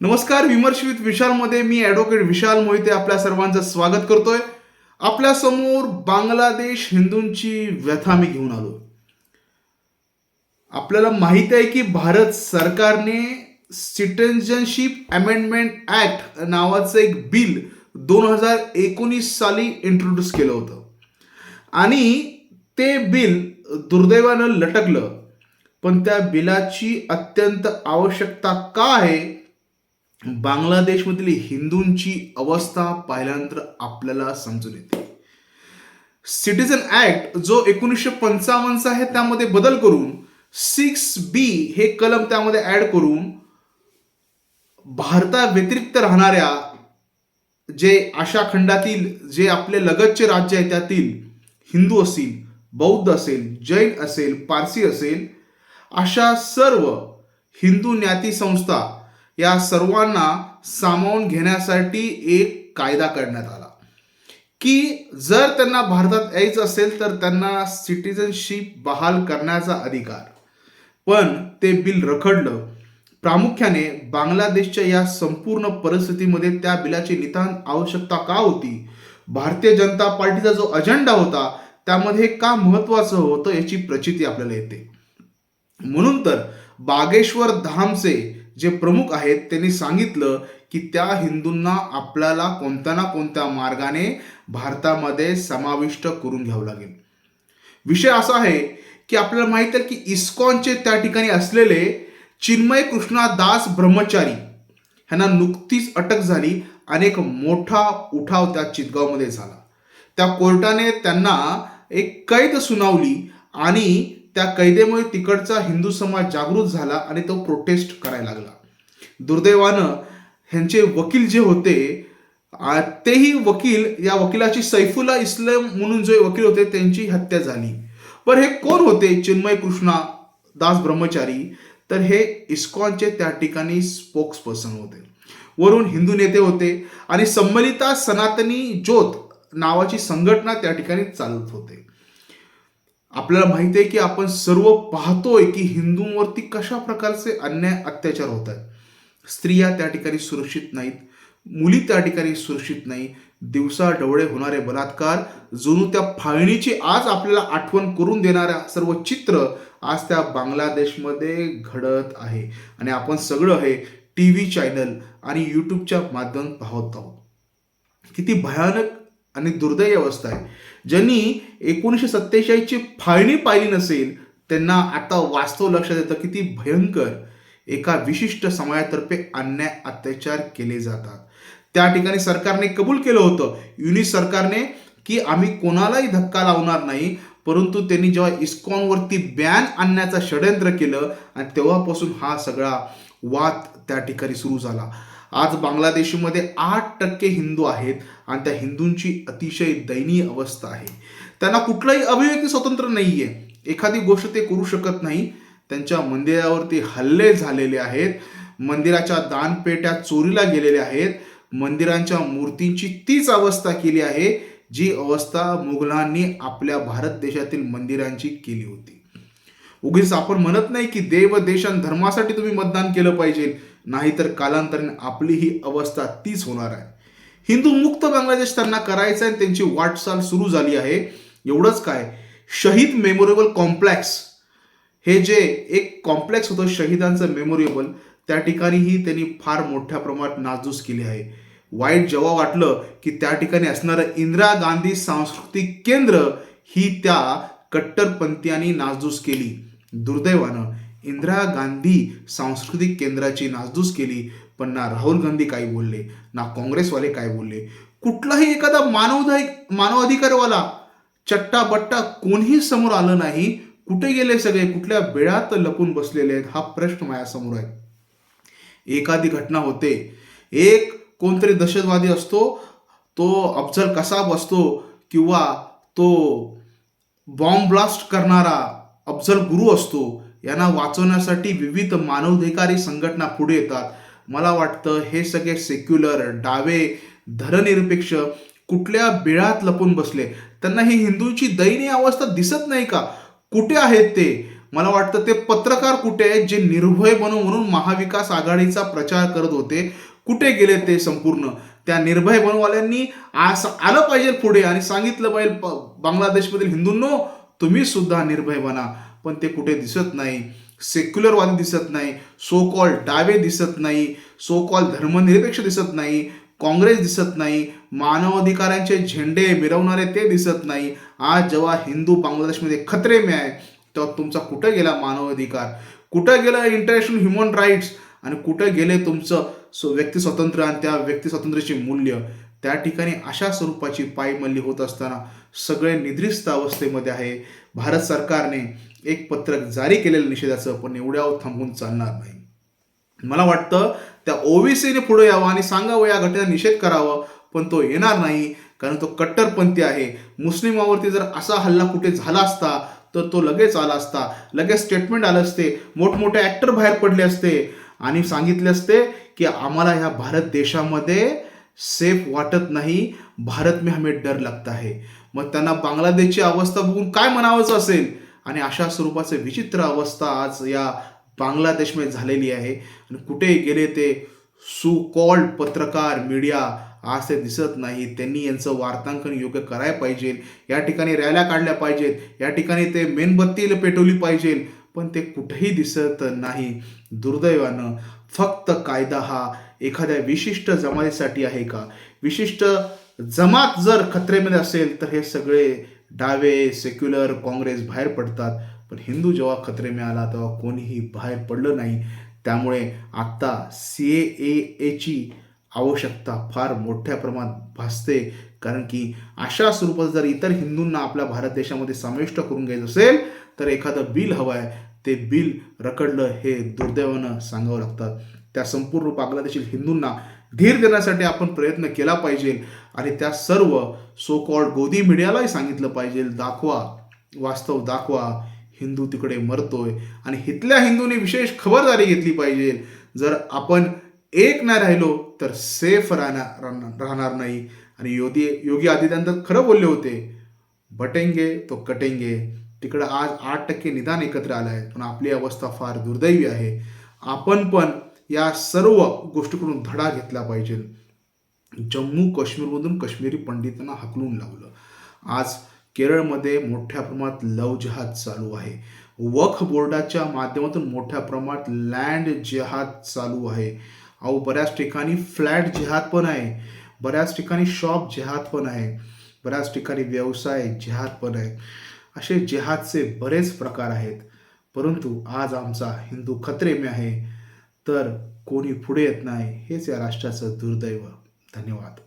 नमस्कार विमर्श विथ विशालमध्ये मी ॲडव्होकेट विशाल मोहिते आपल्या सर्वांचं स्वागत करतोय. आपल्यासमोर बांगलादेश हिंदूंची व्यथा मी घेऊन आलो आपल्याला माहीत आहे की भारत सरकारने सिटिझनशिप अमेंडमेंट ऍक्ट नावाचं एक बिल दोन हजार एकोणीस साली इंट्रोड्यूस केलं होतं. आणि ते बिल दुर्दैवानं लटकलं. पण त्या बिलाची अत्यंत आवश्यकता का आहे? बांगलादेशमधली हिंदूंची अवस्था पाहिल्यानंतर आपल्याला समजून येते. सिटीजन ऍक्ट जो एकोणीसशे पंचावन्नचा आहे त्यामध्ये बदल करून सिक्स बी हे कलम त्यामध्ये ऍड करून भारताव्यतिरिक्त राहणाऱ्या जे आशा खंडातील जे आपले लगतचे राज्य आहे त्यातील हिंदू असतील बौद्ध असेल जैन असेल पारसी असेल अशा सर्व हिंदू ज्ञाती संस्था या सर्वांना सामावून घेण्यासाठी एक कायदा करण्यात आला. की जर त्यांना भारतात यायचं असेल तर त्यांना सिटिझनशिप बहाल करण्याचा अधिकार. पण ते बिल रखडलं. प्रामुख्याने बांगलादेशच्या या संपूर्ण परिस्थितीमध्ये त्या बिलाची नितांत आवश्यकता का होती? भारतीय जनता पार्टीचा जो अजेंडा होता त्यामध्ये का महत्वाचं होतं याची प्रचिती आपल्याला येते. म्हणून तर बागेश्वर धामचे जे प्रमुख आहेत त्यांनी सांगितलं की त्या हिंदूंना आपल्याला कोणत्या ना कोणत्या मार्गाने भारतामध्ये समाविष्ट करून घ्यावं लागेल. विषय असा आहे की आपल्याला माहीत आहे की इस्कॉनचे त्या ठिकाणी असलेले चिन्मय कृष्णा दास ब्रह्मचारी ह्यांना नुकतीच अटक झाली. आणि एक मोठा उठाव त्या चितगावमध्ये झाला. त्या कोर्टाने त्यांना एक कैद सुनावली आणि त्या कैदेमुळे तिकडचा हिंदू समाज जागृत झाला आणि तो प्रोटेस्ट करायला लागला. दुर्दैवानं ह्यांचे वकील जे होते तेही वकील या वकिलाची सैफुला इस्लाम म्हणून जे वकील होते त्यांची हत्या झाली. पण हे कोण होते? चिन्मय कृष्णा दास ब्रह्मचारी. तर हे इस्कॉनचे त्या ठिकाणी स्पोक्स पर्सन होते. वरून हिंदू नेते होते आणि संमलिता सनातनी ज्योत नावाची संघटना त्या ठिकाणी चालत होते. आपल्याला माहिती आहे की आपण सर्व पाहतोय की हिंदूंवरती कशा प्रकारचे अन्याय अत्याचार होत आहेत. स्त्रिया त्या ठिकाणी सुरक्षित नाहीत मुली त्या ठिकाणी सुरक्षित नाही. दिवसा डवळे होणारे बलात्कार जणू त्या फाळणीची आज आपल्याला आठवण करून देणाऱ्या सर्व चित्र आज त्या बांगलादेशमध्ये घडत आहे. आणि आपण सगळं हे टी व्ही चॅनल आणि यूट्यूबच्या माध्यमात पाहत आहोत. किती भयानक आणि दुर्दैवी अवस्था आहे. ज्यांनी एकोणीसशे सत्तेचाळीसची फाळणी पाहिली नसेल त्यांना आता वास्तव लक्षात येतं किती भयंकर एका विशिष्ट समाजातर्फे अन्याय अत्याचार केले जातात. त्या ठिकाणी सरकारने कबूल केलं होतं. युनिस सरकारने की आम्ही कोणालाही धक्का लावणार नाही परंतु त्यांनी जेव्हा इस्कॉनवरती बॅन आणण्याचं षडयंत्र केलं आणि तेव्हापासून हा सगळा वाद त्या ठिकाणी सुरू झाला. आज बांगलादेशमध्ये आठ टक्के हिंदू आहेत आणि त्या हिंदूंची अतिशय दयनीय अवस्था आहे. त्यांना कुठलंही अभिव्यक्ती स्वतंत्र नाही आहे एखादी गोष्ट ते करू शकत नाही. त्यांच्या मंदिरावरती हल्ले झालेले आहेत. मंदिराच्या दानपेट्या चोरीला गेलेल्या आहेत. मंदिरांच्या मूर्तींची तीच अवस्था केली आहे जी अवस्था मुघलांनी आपल्या भारत देशातील मंदिरांची केली होती. उगीच आपण म्हणत नाही की देव देश आणि धर्मासाठी तुम्ही मतदान केलं पाहिजे. नाहीतर कालांतराने आपली ही अवस्था तीच होणार आहे. हिंदू मुक्त बांगलादेश त्यांना करायचं आहे त्यांची वाटचाल सुरू झाली आहे. एवढंच काय शहीद मेमोरेबल कॉम्प्लेक्स हे जे एक कॉम्प्लेक्स होतं शहीदांचं मेमोरेबल त्या ठिकाणीही त्यांनी फार मोठ्या प्रमाणात नासधूस केली आहे. वाईट जेव्हा वाटलं की त्या ठिकाणी असणारं इंदिरा गांधी सांस्कृतिक केंद्र ही त्या कट्टरपंथीयांनी नासधूस केली. दुर्दैवानं. इंदिरा गांधी सांस्कृतिक केंद्राची नासधूस केली पण ना राहुल गांधी काय बोलले ना काँग्रेसवाले काय बोलले. कुठलाही एखादा मानवधाई मानवाधिकारवाला चट्टा बट्टा कोणीही समोर आलं नाही कुठे गेले सगळे कुठल्या बेळात लपून बसलेले आहेत हा प्रश्न माझ्यासमोर आहे. एखादी घटना होते. एक कोणतरी दहशतवादी असतो तो अफजल कसाब असतो किंवा तो बॉम्ब ब्लास्ट करणारा अफजल गुरु असतो यांना वाचवण्यासाठी विविध मानवाधिकारी संघटना पुढे येतात. मला वाटतं हे सगळे सेक्युलर डावे धर्मनिरपेक्ष कुठल्या बिळात लपून बसले? त्यांना ही हिंदूंची दयनीय अवस्था दिसत नाही का? कुठे आहेत ते? मला वाटतं ते पत्रकार कुठे आहेत जे निर्भय बनू म्हणून महाविकास आघाडीचा प्रचार करत होते? कुठे गेले ते संपूर्ण? त्या निर्भय बनवाल्यांनी आज आलं पाहिजे पुढे आणि सांगितलं पाहिजे बांगलादेशमधील हिंदूंनो तुम्ही सुद्धा निर्भय बना. पण ते कुठे दिसत नाही. सेक्युलरवादी दिसत नाही. सो कॉल डावे दिसत नाही. सो कॉल धर्मनिरपेक्ष दिसत नाही. काँग्रेस दिसत नाही. मानवाधिकारांचे झेंडे मिरवणारे ते दिसत नाही. आज जेव्हा हिंदू बांगलादेशमध्ये खतरे में आहे तेव्हा तुमचा कुठं गेला मानवाधिकार? कुठं गेला इंटरनॅशनल ह्युमन राईट्स आणि कुठं गेले तुमचं स्व- व्यक्ती स्वातंत्र्य आणि त्या व्यक्ती स्वातंत्र्याची मूल्य? त्या ठिकाणी अशा स्वरूपाची पायमल्ली होत असताना सगळे निद्रिस्त अवस्थेमध्ये आहे. भारत सरकारने एक पत्रक जारी केलेलं निषेधाचं पण एवढ्यावर थांबून चालणार नाही. मला वाटतं त्या ओबीसीने पुढे यावं आणि सांगावं या घटनेचा निषेध करावा पण तो येणार नाही कारण तो कट्टरपंथी आहे. मुस्लिमावरती जर असा हल्ला कुठे झाला असता तर तो लगेच आला असता. लगेच स्टेटमेंट आलं असते. मोठमोठे ॲक्टर बाहेर पडले असते. आणि सांगितले असते की आम्हाला ह्या भारत देशामध्ये सेफ वाटत नाही. भारत में हमें डर लगता है. मग त्यांना बांगलादेशची अवस्था बघून काय म्हणावंच असेल? आणि अशा स्वरूपाचे विचित्र अवस्था आज या बांगलादेशमध्ये झालेली आहे. आणि कुठे गेले ते सु कॉल्ड पत्रकार मीडिया आज ते दिसत नाही. त्यांनी यांचं वार्तांकन योग्य करायला पाहिजे. या ठिकाणी रॅल्या काढल्या पाहिजेत. या ठिकाणी ते मेणबत्ती पेटवली पाहिजे. पण ते कुठेही दिसत नाही. दुर्दैवानं फक्त कायदा हा एखाद्या विशिष्ट जमातीसाठी आहे का? विशिष्ट जमात जर खतरेमध्ये असेल तर हे सगळे डावे सेक्युलर काँग्रेस बाहेर पडतात. पण हिंदू जेव्हा खतरेमध्ये आला तेव्हा कोणीही बाहेर पडलं नाही. त्यामुळे आत्ता सी ए एची आवश्यकता फार मोठ्या प्रमाणात भासते. कारण की अशा स्वरूपात जर इतर हिंदूंना आपल्या भारत देशामध्ये समाविष्ट करून घ्यायचं असेल तर एखादं बिल हवं आहे ते बिल रखडलं हे दुर्दैवानं सांगावं लागतात त्या संपूर्ण बांगलादेशील हिंदूंना धीर देण्यासाठी आपण प्रयत्न केला पाहिजे. आणि त्या सर्व सो कॉल्ड गोदी मीडियालाही सांगितलं पाहिजे दाखवा वास्तव दाखवा हिंदू तिकडे मरतोय. आणि इथल्या हिंदूंनी विशेष खबरदारी घेतली पाहिजे. जर आपण एक नाही राहिलो तर सेफ राहणार राहणार- राहणार नाही. आणि योगी योगी आदित्यनाथ खरं बोलले होते बटेंगे तो कटेंगे. तिकडं आज आठ टक्के निदान एकत्र आलं आहे पण आपली अवस्था फार दुर्दैवी आहे. आपण पण या सर्व गोष्टीकडून धडा घेतला पाहिजे. जम्मू काश्मीरमधून काश्मीरी पंडितांना हकलून लावलं. आज केरळमध्ये मोठ्या प्रमाणात लव जहाज चालू आहे. वक्फ बोर्डाच्या माध्यमातून मोठ्या प्रमाणात लँड जिहाद चालू आहे. अहो बऱ्याच ठिकाणी फ्लॅट जिहाद पण आहे. बऱ्याच ठिकाणी शॉप जिहाद पण आहे. बऱ्याच ठिकाणी व्यवसाय जिहाद पण आहे. असे जिहादचे बरेच प्रकार आहेत. परंतु आज आमचा हिंदू खतरे में आहे. तर कोणी पुढे येत नाही हेच या राष्ट्राचं दुर्दैव. धन्यवाद.